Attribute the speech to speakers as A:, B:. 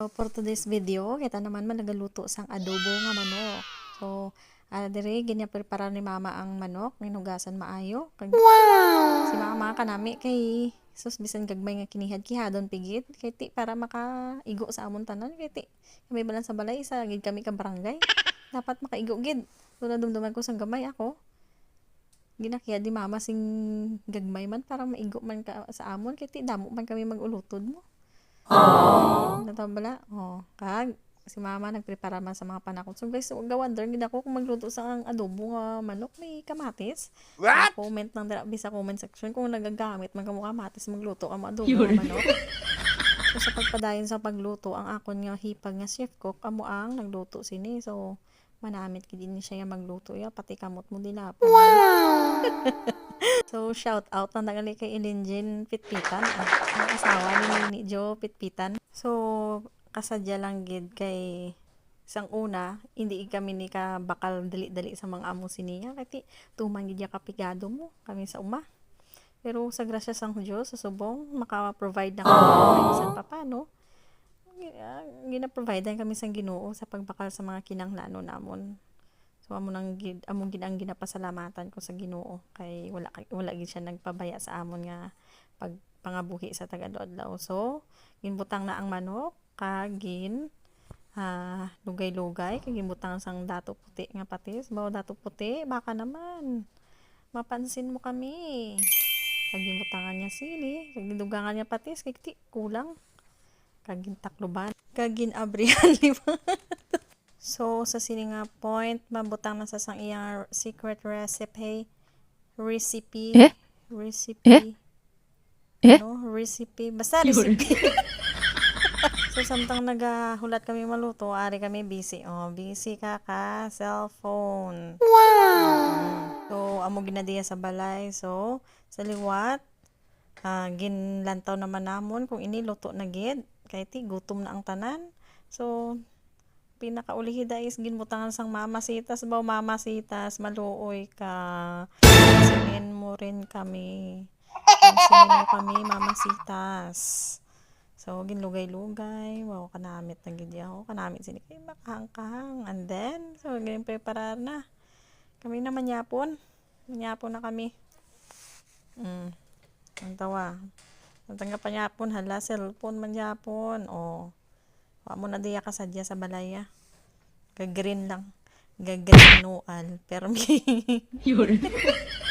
A: So, for today's video, kita naman man nagaluto sang adobo nga manok. So, ah dire ginya prepara ni mama ang manok, ninugasan maayo. Kag Si mama kanami kay sus bisan gagmay nga kinihad kihadon pigit kay ti para makaigo sa amon tanan kay ti kami balan sa balay sa gid kami ka barangay. Dapat makaigo gid. So nadumduman ko sang gamay ako. Ginakiya di mama sing gagmay man para maigo man ka sa amon kay ti damo man kami magulutod mo. Natabala. Oh, kag si mama nagprepara man sa mga panakot. So guys, so, wonder gid ako kung magluto sa ang adobo nga manok may kamatis. What? Comment lang dira sa comment section kung nagagamit man kamo kamatis magluto ang adobo nga manok. So sa pagpadayon sa pagluto, ang akon nga hipag nga chef cook amo ang nagluto sini. So manamit gid ni siya magluto ya pati kamot mo dila. Wow. So, shout out na nagali kay Ilinjin Pitpitan. Ang, ang asawa ni, ni Joe Pitpitan. So, kasadya lang gid kay isang una, hindi kami ni ka bakal dali-dali sa mga amo siniya. Kati, tuman gid kapigado mo kami sa uma. Pero sa grasya sang Diyos, sa subong, maka-provide na kami sa papano. Gina-provide na kami sa ginoo sa pagbakal sa mga kinanglano namon. So amo nang gid among gid ang ginapasalamatan ko sa Ginoo kay wala wala gid siya nagpabaya sa amon nga pag pangabuhi sa taga-adlaw. So ginbutang na ang manok kag gin ah, lugay-lugay kag ginbutang sang dato puti nga patis. Bawo dato puti baka naman mapansin mo kami. Kag ginbutangan niya sili, kag niya patis ti kulang. Kag gintakloban, kag ginabrihan lima. So, sa sini nga point, mabutang na sa sang iyang secret recipe. Recipe.
B: Eh?
A: Recipe.
B: Eh?
A: Ano? Recipe. Basta recipe. so, samtang nagahulat kami maluto, ari kami busy. Oh, busy ka ka, cellphone. Wow! So, amo ginadiya sa balay. So, sa liwat, ah, ginlantaw naman namon kung ini luto na gid. Kay gutom na ang tanan. So, pinakaulihida is ginbutangan sang mamasitas. Baw mamasitas maluoy ka. Pansinin mo rin kami. Pansinin mo kami mamasitas. So ginlugay-lugay. Wow kanamit na gid ako kanamit sini kay makahang-kahang. And then so gin preparar na. Kami na manyapon. Manyapon na kami. Mm. Ang tawa ang tangga panyapon hala cellphone manyapon oh Wa mo na diya kasadya sa balaya. Gag-green lang. Gag-green noal. Permi.
B: Yun.